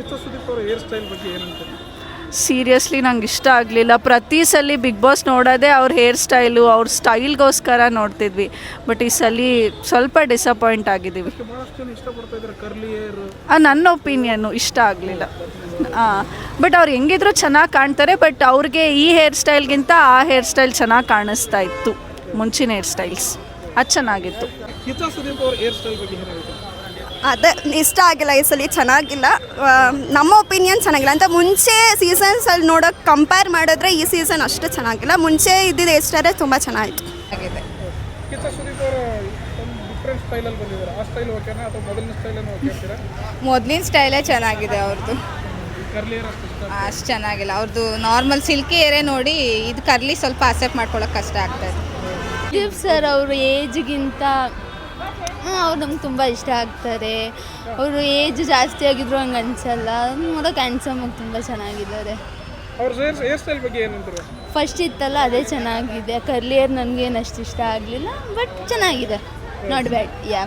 ಕಿಚ್ಚ ಸುದೀಪ್ ಅವರ hair style ಬಗ್ಗೆ ಏನಂತಾರೆ? ಸೀರಿಯಸ್ಲಿ ನಂಗೆ ಇಷ್ಟ ಆಗಲಿಲ್ಲ. ಪ್ರತಿ ಸಲ ಬಿಗ್ ಬಾಸ್ ನೋಡೋದೇ ಅವ್ರ ಹೇರ್ ಸ್ಟೈಲು ಅವ್ರ ಸ್ಟೈಲ್ಗೋಸ್ಕರ ನೋಡ್ತಿದ್ವಿ. ಬಟ್ ಈ ಸಲ ಸ್ವಲ್ಪ ಡಿಸಪಾಯಿಂಟ್ ಆಗಿದ್ದೀವಿ. ನನ್ನ ಒಪಿನಿಯನ್ನು ಇಷ್ಟ ಆಗಲಿಲ್ಲ. ಬಟ್ ಅವ್ರು ಹೆಂಗಿದ್ರು ಚೆನ್ನಾಗಿ ಕಾಣ್ತಾರೆ ಬಟ್ ಅವ್ರಿಗೆ ಈ ಹೇರ್ ಸ್ಟೈಲ್ಗಿಂತ ಆ ಹೇರ್ ಸ್ಟೈಲ್ ಚೆನ್ನಾಗಿ ಕಾಣಿಸ್ತಾ ಇತ್ತು. ಮುಂಚಿನ ಹೇರ್ ಸ್ಟೈಲ್ಸ್ ಅದು ಚೆನ್ನಾಗಿತ್ತು. ಅದೇ ಇಷ್ಟ ಆಗಿಲ್ಲ ಈ ಸಲ ಚೆನ್ನಾಗಿಲ್ಲ. ನಮ್ಮ ಒಪಿನಿಯನ್ ಚೆನ್ನಾಗಿಲ್ಲ. ಅಂತ ಮುಂಚೆ ಸೀಸನ್ಸಲ್ಲಿ ನೋಡೋಕೆ ಕಂಪೇರ್ ಮಾಡಿದ್ರೆ ಈ ಸೀಸನ್ ಅಷ್ಟು ಚೆನ್ನಾಗಿಲ್ಲ. ಮುಂಚೆ ಇದ್ದಿದ್ದು ಎಷ್ಟಾದ್ರೆ ತುಂಬ ಚೆನ್ನಾಗಿತ್ತು. ಆಗಿದೆ. ಕಿಚ್ಚ ಸುದೀಪ್ ಅವರ ಒಂದು ಡಿಫ್ರೆಂಟ್ ಸ್ಟೈಲಲ್ಲಿ ಬಂದಿದ್ದಾರೆ. ಆ ಸ್ಟೈಲ್ ಓಕೆನಾ ಅಥವಾ ಮೊದಲಿನ ಸ್ಟೈಲೇ ಚೆನ್ನಾಗಿದೆ ಅವ್ರದ್ದು ಅಷ್ಟು ಚೆನ್ನಾಗಿಲ್ಲ. ಅವ್ರದ್ದು ನಾರ್ಮಲ್ ಸಿಲ್ಕಿ ಏರೇ ನೋಡಿ ಇದು ಕರ್ಲಿ ಸ್ವಲ್ಪ ಅಕ್ಸೆಪ್ಟ್ ಮಾಡ್ಕೊಳ್ಳೋಕೆ ಕಷ್ಟ ಆಗ್ತದೆ ದೀಪ್ ಸರ್ ಅವರು ಏಜ್ಗಿಂತ ಅವ್ರು ನಮ್ಗೆ ತುಂಬ ಇಷ್ಟ ಆಗ್ತಾರೆ. ಅವರು ಏಜ್ ಜಾಸ್ತಿ ಆಗಿದ್ರು ಹಂಗೆ ಅನ್ಸಲ್ಲ. ನೋಡೋಕೆ ಹ್ಯಾಂಡ್ಸಮಾಗಿ ತುಂಬ ಚೆನ್ನಾಗಿದ್ದಾರೆ. ಅವ್ರ ಹೇರ್ ಹೇರ್ ಸ್ಟೈಲ್ ಬಗ್ಗೆ ಏನಂತಾರೆ ಫಸ್ಟ್ ಇತ್ತಲ್ಲ ಅದೇ ಚೆನ್ನಾಗಿದೆ. ಕರ್ಲಿಯರ್ ನನಗೇನು ಅಷ್ಟು ಇಷ್ಟ ಆಗಲಿಲ್ಲ ಬಟ್ ಚೆನ್ನಾಗಿದೆ. Not bad yeah